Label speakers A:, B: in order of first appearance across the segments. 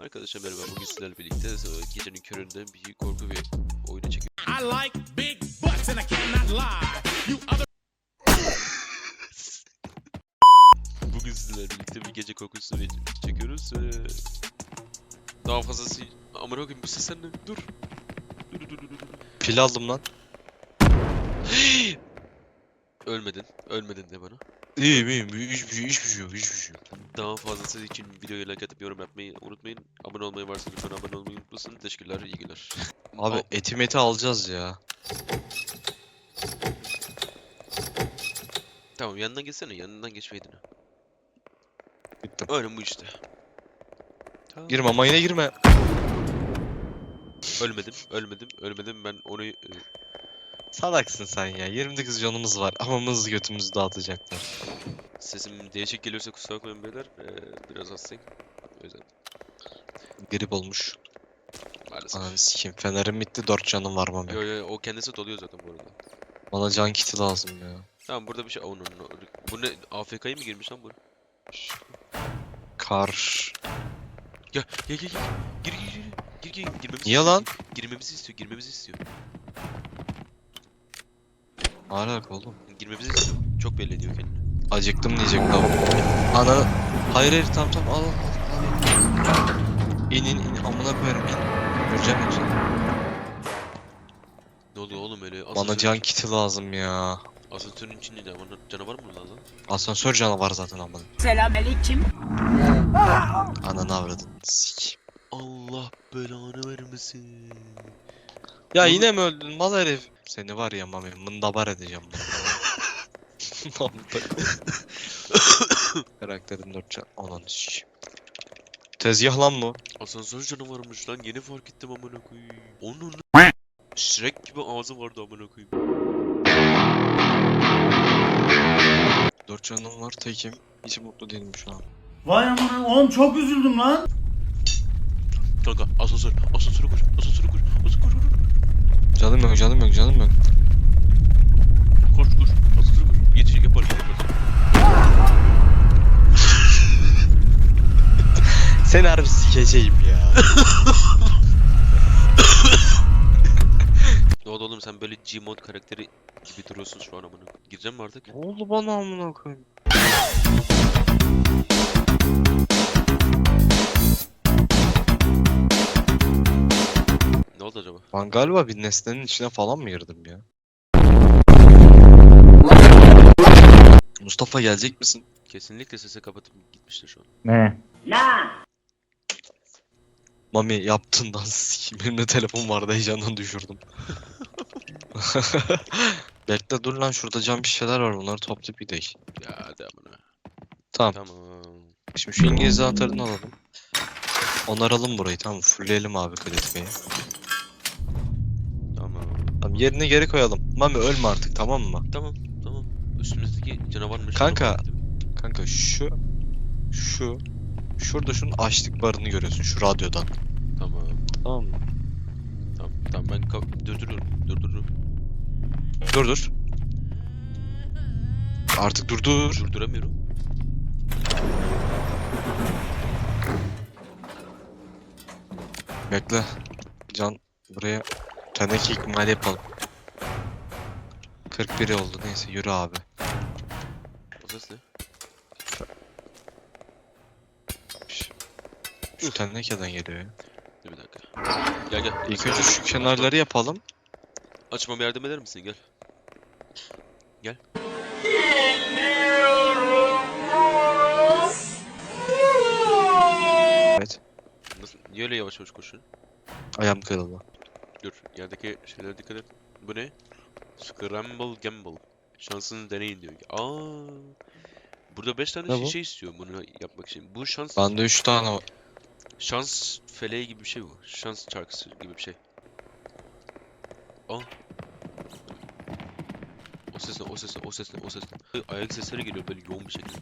A: Arkadaşlar merhaba bugün sizlerle birlikte e, gecenin köründe bir korku bir oyunu çekiyoruz.
B: I like big butts and I cannot lie. You other
A: Bugün sizlerle birlikte bir gece korkusu bir çekiyoruz. Ee, daha fazlası amına koyayım bu sesler ne? Dur. Dur dur dur dur. dur.
C: Pil aldım lan.
A: Ölmedin. Ölmedin de bana.
C: İyiyim iyiyim. Hiçbir şey, hiçbir şey yok. Hiçbir şey yok.
A: Daha fazlası için videoya like atıp yorum yapmayı unutmayın. Abone olmayı varsa lütfen abone olmayı unutmasın. Teşekkürler, iyi günler.
C: Abi
A: Al.
C: eti meti alacağız ya.
A: Tamam yanından geçsene, yanından geçmeydin.
C: Gittim.
A: Öyle bu işte. Tamam.
C: Girme ama yine girme.
A: Ölmedim, ölmedim, ölmedim. Ben onu e,
C: Salaksın sen ya. 29 canımız var ama mız götümüzü dağıtacaklar.
A: sesim değişik geliyorsa kusura bakmayın beyler. Ee, biraz hastayım. O yüzden
C: Grip olmuş.
A: maalesef.
C: Ananı sikeyim. Fenerim bitti 4 canım var mami.
A: Yo yo o kendisi doluyor zaten bu arada.
C: Bana can kiti lazım ya.
A: Tamam burada bir şey... Oh, no, no. Bu ne? AFK'ya mı girmiş lan bu?
C: Kar.
A: Gel gel gel gel. Gir gir gir. Gir gir. Girmemizi
C: Niye
A: istiyor.
C: lan?
A: Girmemizi istiyor, girmemizi istiyor.
C: Alak oğlum.
A: Girmemizi istiyor. Çok belli ediyor kendini.
C: Acıktım diyecek lan. Ana. Hayır hayır tamam tamam al al al. İn in in amına koyarım in. Öleceğim yoksa.
A: Ne oluyor oğlum öyle?
C: Bana
A: Asansör-
C: can kiti lazım ya.
A: Asansörün içinde de bana canavar mı lazım?
C: Asansör canavar zaten amına.
D: Selamünaleyküm.
C: Ananı avradın. Sik.
A: Allah belanı vermesin.
C: Ya yine mi öldün mal herif? Seni var ya mami mındabar edeceğim. Mındabar. Karakterin dört can. Ananı sikeyim. Tezgah lan bu.
A: Asansör canavarmış lan yeni fark ettim amına koyayım. Onun Shrek gibi ağzı vardı amına koyayım.
C: Dört canım var tekim. Hiç mutlu değilim şu an.
E: Vay amına oğlum çok üzüldüm lan.
A: Kanka asansör, asansöre koş, asansöre koş, asansöre koş, koş,
C: Canım yok canım yok canım yok.
A: koş, koş, asansöre koş. Yaparız, yaparız.
C: Seni harbi sikeceğim ya.
A: Ne oldu oğlum sen böyle Gmod karakteri gibi duruyorsun şu an amına. Gireceğim mi artık?
C: ne oldu bana amına koyayım? Ben galiba bir nesnenin içine falan mı girdim ya? Mustafa gelecek misin?
A: Kesinlikle sesi kapatıp gitmiştir şu an.
E: Ne?
C: Mami yaptığından sikeyim. Benim de telefon vardı heyecandan düşürdüm. Bekle dur lan şurada cam bir şeyler var bunları toplayıp gidelim.
A: Ya hadi amına.
C: Tamam.
A: Tamam.
C: Şimdi şu İngiliz anahtarını alalım. Onaralım burayı tamam mı? Fullleyelim abi kalitmeyi.
A: Tamam.
C: Yerine geri koyalım. Mami ölme artık tamam mı?
A: Tamam. Tamam. Üstümüzdeki canavarmış.
C: Kanka. Kanka şu şu şurada şunun açlık barını görüyorsun şu radyodan.
A: Tamam.
C: Tamam mı?
A: Tamam. Tamam ben ka- durdururum.
C: Dur dur. Artık dur dur.
A: Durduramıyorum.
C: Bekle. Can buraya teneke ikmali yapalım. 41 oldu neyse yürü abi.
A: O ses ne?
C: Şu tenekeden geliyor ya.
A: Dur bir dakika. Gel gel.
C: İlk önce şu kenarları yapalım.
A: Açmama yardım eder misin? Gel. Gel.
C: Evet.
A: Nasıl? Niye öyle yavaş yavaş koşuyorsun?
C: Ayağım kırıldı.
A: Dur. Yerdeki şeylere dikkat et. Bu ne? Scramble Gamble. Şansını deneyin diyor. Aa. Burada 5 tane
C: Ne bu?
A: şişe istiyor bunu yapmak için. Bu şans
C: Bende 3 tane var.
A: şans feleği gibi bir şey bu. Şans çarkısı gibi bir şey. Aa. O ses ne? O ses ne? O ses ne? O ses ne? Ayak sesleri geliyor böyle yoğun bir şekilde.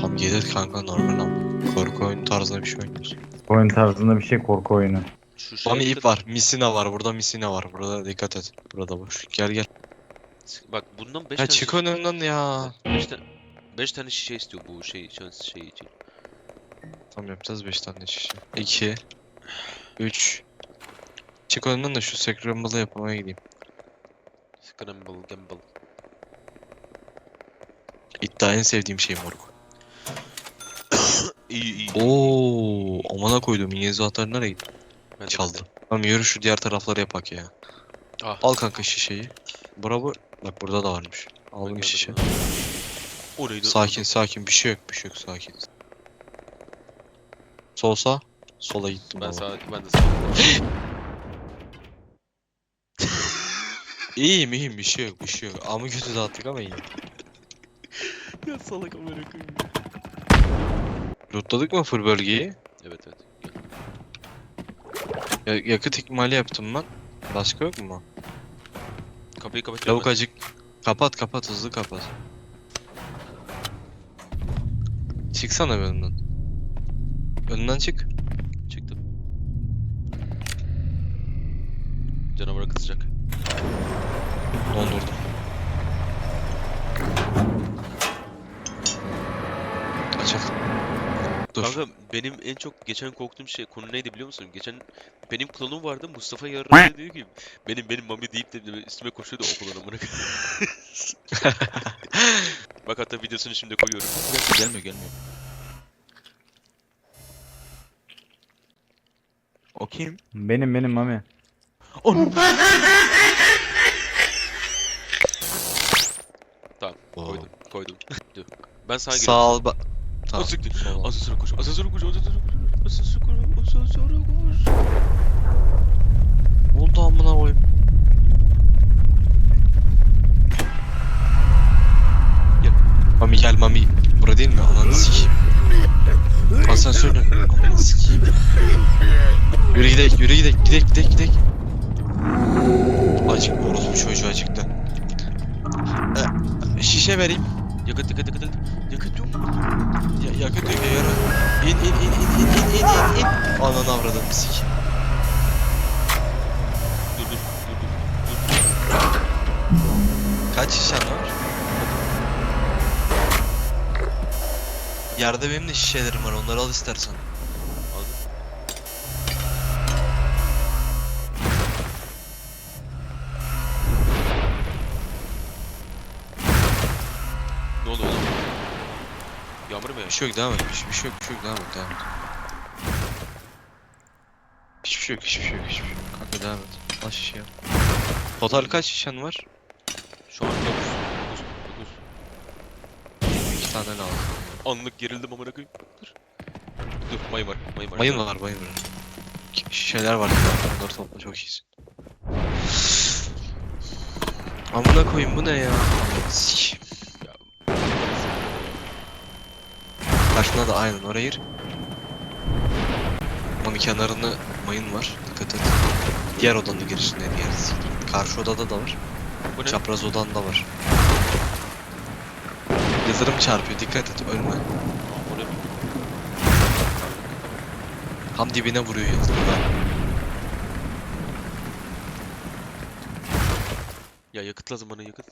C: Tam gelir kanka normal ama. Korku oyunu tarzında bir şey oynuyorsun.
E: Oyun tarzında bir şey korku oyunu.
A: Şu
C: Mami
A: dikkat
C: ip var. Misina var. Burada misina var. Burada dikkat et. Burada boş. Gel gel.
A: Bak bundan 5
C: Ya
A: tane
C: çık önümden ya.
A: 5 tane 5 tane şişe istiyor bu şey şans şey için.
C: Tam yapacağız 5 tane şişe. 2 3 Çık önünden de şu Scramble'ı yapmaya gideyim.
A: Scramble, gamble.
C: İddia en sevdiğim şey moruk.
A: İyi iyi.
C: Oo, amına koydum. İngiliz atar nereye gitti?
A: Ben de-
C: Çaldı. Tamam yürü şu diğer tarafları yapak ya.
A: Ah.
C: Al kanka şişeyi. Bravo. Bak burada da varmış. Aldım şişe.
A: ha. O neydi?
C: Sakin sakin bir şey yok bir şey yok sakin. Sol sağ. Sola gittim
A: Ben
C: valla.
A: sağ, ben de sağ.
C: İyiyim iyiyim bir şey yok bir şey yok. Amı kötü dağıttık ama iyi.
A: ya salak amına koyayım.
C: Lootladık mı full bölgeyi?
A: Evet evet.
C: Ya, yakıt ikmali yaptım ben. Başka yok mu?
A: Kapıyı kapatıyorum
C: Lavuk acık. Kapat kapat hızlı kapat. Çıksana bir önünden. Önünden çık.
A: Çıktım. Canavara kızacak.
C: Dondurdum. Açıl. Dur.
A: Kanka benim en çok geçen korktuğum şey konu neydi biliyor musun? Geçen benim klonum vardı Mustafa Yarra diyor ki benim benim mami deyip de üstüme koşuyordu okulun amına koyayım. Bak hatta videosunu şimdi koyuyorum.
C: gelmiyor gelmiyor. O kim?
E: Benim benim mami.
A: Tamam
C: Oo.
A: koydum koydum. Ben sağa
C: Sağ ol ba... Tamam.
A: siktir.
C: sol al.
A: Asansöre koş. Asansöre koş. Asansöre koş. Asansöre koş. Asansöre koş.
C: Oldu amına koyayım. Gel. Mami gel Mami. Bura değil mi? Ananı sikeyim. Asansörün önü. Ananı sikeyim. Yürü gidek, yürü gidek, gidek, gidek, gidek. Acık orospu çocuğu acıktı. Ee, şişe vereyim.
A: Yakıt yakıt yakıt yakıt. Yakıt.
C: Ya, yakıt yok ya yara. İn, in, in, in, in, in, in, in, in. Ananı avradım sik.
A: Dur dur. Dur dur. Dur.
C: Kaç şişen var? Yerde benim de şişelerim var. Onları al istersen.
A: Yağmur mu
C: Bir
A: yağıyor?
C: şey yok devam et. Bir şey, bir yok, bir şey yok devam et, devam et. Hiçbir şey yok, hiçbir şey yok, hiçbir şey yok. Kanka devam et. Al şişeyi. Total kaç şişen var?
A: Şu an 9. 9.
C: İki tane lazım.
A: 9. Anlık gerildim amına koyayım. Dur. Dur mayın var. Mayın var.
C: Mayın var, mayın var. Şişeler var. Onları topla, çok iyisin. Amına koyayım bu ne ya? Sik. Karşına da aynen oraya gir. Kenarında mayın var. Dikkat et. Diğer odanın girişinde diğer. Karşı odada da var.
A: Bu ne?
C: Çapraz odan da var. Yıldırım çarpıyor. Dikkat et ölme. Tam dibine vuruyor yıldırımlar.
A: Ya yakıt lazım bana yakıt.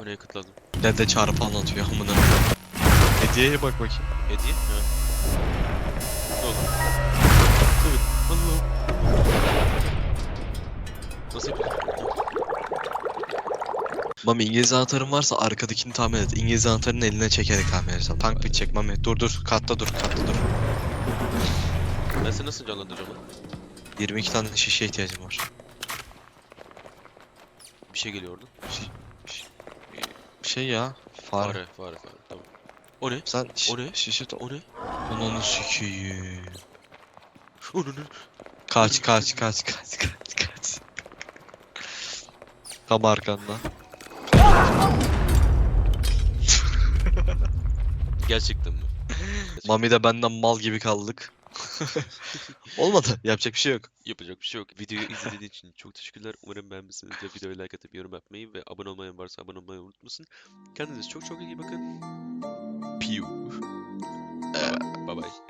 A: Bana yakıt lazım.
C: Dede çarpı anlatıyor amına. Hediyeye bak bakayım.
A: Hediye? Ha. Ne oldu? Evet. Allah. Nasıl yapıyorsun?
C: Mami İngiliz anahtarın varsa arkadakini tahmin et. İngiliz anahtarını eline çekerek tahmin et. Tank bitecek Mami. Dur dur. Katta dur. Katta dur.
A: Ben seni nasıl canlandıracağım lan?
C: 22 tane şişe ihtiyacım var.
A: Bir şey geliyor orada.
C: Şey ya. Fare.
A: Fare, fare, fare. Tamam. O ne?
C: Sen şi-
A: O ne?
C: şişe to-
A: O ne?
C: Ananı sikeyim.
A: O ne?
C: Kaç kaç kaç kaç kaç kaç. Tam arkanda.
A: Gerçekten mi?
C: Mami de benden mal gibi kaldık. Olmadı. Yapacak bir şey yok.
A: Yapacak bir şey yok. Videoyu izlediğiniz için çok teşekkürler. Umarım beğenmişsinizdir. Videoyu like atıp yorum yapmayı ve abone olmayan varsa abone olmayı unutmasın. Kendinize çok çok iyi bakın. Piu. Bye bye.